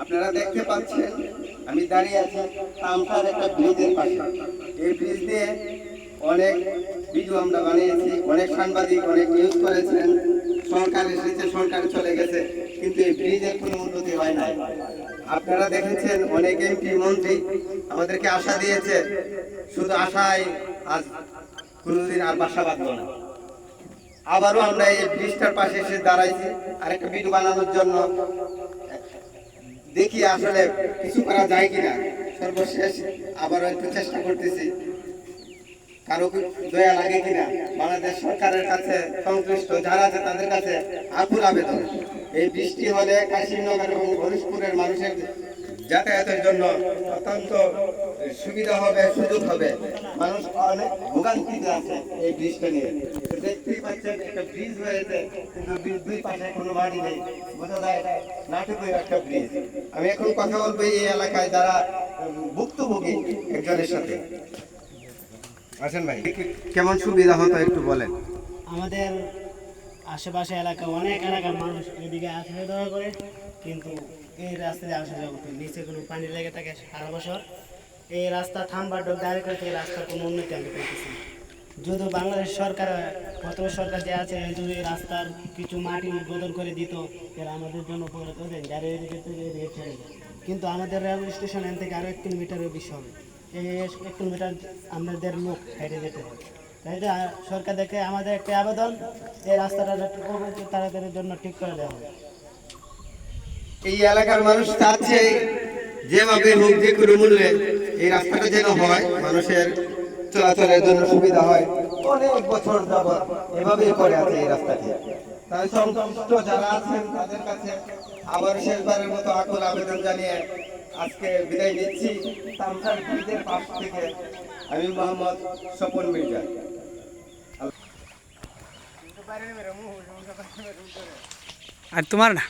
আপনারা দেখতে পাচ্ছেন, আমি দাঁড়িয়ে আছি তামসার একটা ব্রিজের পাশে। এই ব্রিজ দিয়ে অনেক ভিডিও আমরা বানিয়েছি, অনেক সাংবাদিক, অনেক নিউজ করেছেন। সরকার এসেছে, সরকার চলে গেছে, কিন্তু এই ব্রিজের কোনো উন্নতি হয় নাই। আপনারা দেখেছেন, অনেক এমপি মন্ত্রী আমাদেরকে আশা দিয়েছে, শুধু আশায় আজ কোনোদিন আর বাসা বাঁধলো না। আবারও আমরা এই ব্রিজটার পাশে এসে দাঁড়াইছি, আরেকটা ভিডিও বানানোর জন্য। দেখি আসলে কিছু করা যায় কিনা। সর্বশেষ আবারও একটু চেষ্টা করতেছি। কারও দয়া লাগে কিনা? বাংলাদেশ সরকারের কাছে সংশ্লিষ্ট যারা আছে তাদের কাছে আকুল আবেদন। এই বৃষ্টি হলে কাশিমনগর এবং হরিশপুরের মানুষের যাতায়াতের জন্য অত্যন্ত সুবিধা হবে, সুযোগ হবে। মানুষ অনেক ভোগান্তিতে আছে এই ব্রিজটা নিয়ে। তো দুই পাশে কোনো বাড়ি নেই। আমি এখন কথা বলব এই এলাকায় যারা ভুক্তভোগী একজনের সাথে। আসেন ভাই, কেমন সুবিধা হতো একটু বলেন। আমাদের আশেপাশে এলাকা অনেক এলাকার মানুষ এদিকে আসা যাওয়া করে। কিন্তু এই রাস্তা দিয়ে আসা যাওয়া নিচে কোনো পানি লেগে থাকে সারা বছর। এই রাস্তা থামবার ডোক দাঁড়িয়ে করতে এই রাস্তার কোনো উন্নতি আমি পেতেছি যদি বাংলাদেশ সরকার বর্তমান সরকার যে আছে যদি রাস্তার কিছু মাটি উদ্বোধন করে দিত, এরা আমাদের জন্য কিন্তু আমাদের রেলওয়ে স্টেশন এখান থেকে আরও এক কিলোমিটারের বেশি হবে। এই এক কিলোমিটার আমাদের লোক হেঁটে যেতে হবে। তাই সরকার দেখে আমাদের একটা আবেদন, এই রাস্তাটা তাড়াতাড়ির জন্য ঠিক করে দেওয়া হবে এই এলাকার মানুষ চাচ্ছে যেভাবে হোক, যে কোনো মূল্যে এই রাস্তাটা যেন হয়, মানুষের চলাচলের জন্য সুবিধা হয়। অনেক বছর যাবৎ এভাবেই করে আছে এই রাস্তাটি। তাই সংশ্লিষ্ট যারা আছেন, তাদের কাছে আবার শেষবারের মতো আকুল আবেদন জানিয়ে আজকে বিদায় নিচ্ছি। তামসার ব্রিজের পাশ থেকে আমি মোহাম্মদ স্বপন মির্জা। আর তোমার না?